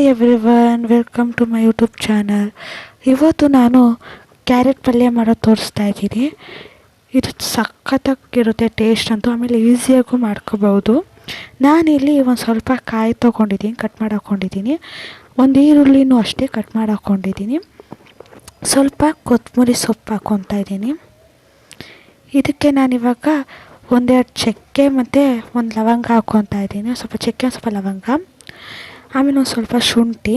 Hi everyone welcome to my YouTube channel ಇವತ್ತು ನಾನು carrot ಪಲ್ಯ ಮಾಡೋದು ತೋರಿಸ್ತಾ ಇದ್ದೀನಿ. ಇದು ಸಖತ್ತಾಗಿರುತ್ತೆ ಟೇಸ್ಟ್ ಅಂತೂ ಆಮೇಲೆ ಈಸಿಯಾಗೂ ಮಾಡ್ಕೋಬೋದು. ನಾನಿಲ್ಲಿ ಒಂದು ಸ್ವಲ್ಪ ಕಾಯಿ ತೊಗೊಂಡಿದ್ದೀನಿ ಕಟ್ ಮಾಡಿ ಹಾಕ್ಕೊಂಡಿದ್ದೀನಿ ಒಂದು ಈರುಳ್ಳಿನೂ ಅಷ್ಟೇ ಕಟ್ ಮಾಡಿ ಹಾಕ್ಕೊಂಡಿದ್ದೀನಿ ಸ್ವಲ್ಪ ಕೊತ್ತಂಬರಿ ಸೊಪ್ಪು ಹಾಕ್ಕೊತಾ ಇದ್ದೀನಿ. ಇದಕ್ಕೆ ನಾನಿವಾಗ ಒಂದೆರಡು ಚಕ್ಕೆ ಮತ್ತು ಒಂದು ಲವಂಗ ಹಾಕ್ಕೊತಾ ಇದ್ದೀನಿ. ಸ್ವಲ್ಪ ಚಕ್ಕೆ ಸ್ವಲ್ಪ ಲವಂಗ. ಆಮೇಲೆ ಒಂದು ಸ್ವಲ್ಪ ಶುಂಠಿ.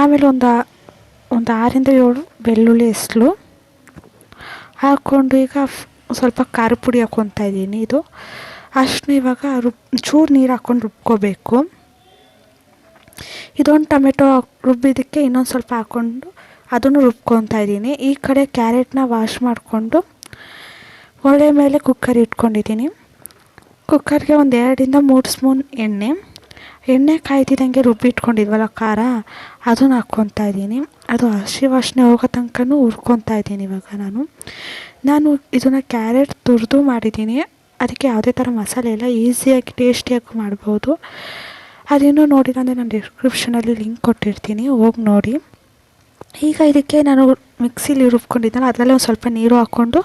ಆಮೇಲೆ ಒಂದು ಒಂದು ಆರಿಂದ ಏಳು ಬೆಳ್ಳುಳ್ಳಿ ಹೆಸ್ಲು ಹಾಕ್ಕೊಂಡು ಈಗ ಸ್ವಲ್ಪ ಖಾರ ಪುಡಿ ಹಾಕ್ಕೊತಾ ಇದ್ದೀನಿ ಇದು. ಅಷ್ಟು ಇವಾಗ ರುಬ್, ಚೂರು ನೀರು ಹಾಕ್ಕೊಂಡು ರುಬ್ಕೋಬೇಕು. ಇದೊಂದು ಟೊಮೆಟೊ ರುಬ್ಬಿದ್ದಕ್ಕೆ ಇನ್ನೊಂದು ಸ್ವಲ್ಪ ಹಾಕ್ಕೊಂಡು ಅದನ್ನು ರುಬ್ಕೊತಾ ಇದ್ದೀನಿ. ಈ ಕಡೆ ಕ್ಯಾರೆಟ್ನ ವಾಶ್ ಮಾಡಿಕೊಂಡು ಒಲೆ ಮೇಲೆ ಕುಕ್ಕರ್ ಇಟ್ಕೊಂಡಿದ್ದೀನಿ. ಕುಕ್ಕರ್ಗೆ ಒಂದು ಎರಡರಿಂದ ಮೂರು ಸ್ಪೂನ್ ಎಣ್ಣೆ. ಎಣ್ಣೆ ಕಾಯ್ತಿದ್ದಂಗೆ ರುಬ್ಬಿಟ್ಕೊಂಡಿದ್ವಲ್ಲ ಖಾರ? ಅದನ್ನು ಹಾಕ್ಕೊತಾ ಇದ್ದೀನಿ. ಅದು ಹಸಿ ವಾಸನೆ ಹೋಗೋ ತನಕನೂ ಹುರ್ಕೊತಾ ಇದ್ದೀನಿ ಇವಾಗ ನಾನು. ನಾನು ಇದನ್ನು ಕ್ಯಾರೆಟ್ ತುರಿದು ಮಾಡಿದ್ದೀನಿ. ಅದಕ್ಕೆ ಯಾವುದೇ ಥರ ಮಸಾಲೆ ಇಲ್ಲ. ಈಸಿಯಾಗಿ, ಟೇಸ್ಟಿಯಾಗಿ ಮಾಡ್ಬೋದು. ಅದೇನು ನೋಡಿಲ್ಲ ಅಂದರೆ ನಾನು ಡಿಸ್ಕ್ರಿಪ್ಷನಲ್ಲಿ ಲಿಂಕ್ ಕೊಟ್ಟಿರ್ತೀನಿ. ಹೋಗಿ ನೋಡಿ. ಈಗ ಇದಕ್ಕೆ ನಾನು ಮಿಕ್ಸಿಲಿ ರುಬ್ಕೊಂಡಿದ್ದೆನಲ್ಲ ಅದರಲ್ಲೇ ಒಂದು ಸ್ವಲ್ಪ ನೀರು ಹಾಕ್ಕೊಂಡು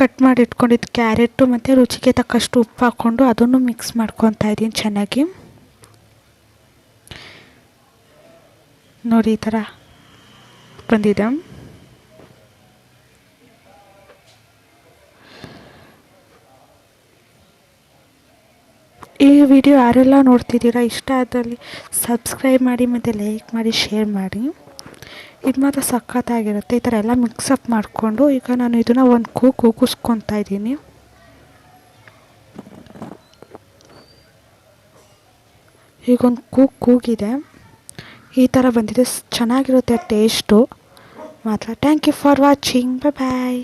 ಕಟ್ ಮಾಡಿ ಇಟ್ಕೊಂಡಿದ್ದು ಕ್ಯಾರೆಟು ಮತ್ತು ರುಚಿಗೆ ತಕ್ಕಷ್ಟು ಉಪ್ಪು ಹಾಕ್ಕೊಂಡು ಅದನ್ನು ಮಿಕ್ಸ್ ಮಾಡ್ಕೊತಾ ಇದ್ದೀನಿ ಚೆನ್ನಾಗಿ. ನೋಡಿ ಈ ಥರ ಬಂದಿದೆ. ಈ ವಿಡಿಯೋ ಯಾರೆಲ್ಲ ನೋಡ್ತಿದ್ದೀರಾ ಇಷ್ಟ ಆದಲ್ಲಿ ಸಬ್ಸ್ಕ್ರೈಬ್ ಮಾಡಿ ಮತ್ತು ಲೈಕ್ ಮಾಡಿ ಶೇರ್ ಮಾಡಿ. ಇದು ಮಾತ್ರ ಸಖತ್ತಾಗಿರುತ್ತೆ. ಈ ಥರ ಎಲ್ಲ ಮಿಕ್ಸಪ್ ಮಾಡಿಕೊಂಡು ಈಗ ನಾನು ಇದನ್ನು ಒಂದು ಕೂ ಕೂಗಿಸ್ಕೊತಾ ಇದ್ದೀನಿ. ಈಗ ಒಂದು ಕೂ ಕೂಗಿದೆ. ಈ ಥರ ಬಂದಿದೆ. ಚೆನ್ನಾಗಿರುತ್ತೆ ಟೇಸ್ಟು ಮಾತ್ರ. Thank you for watching bye bye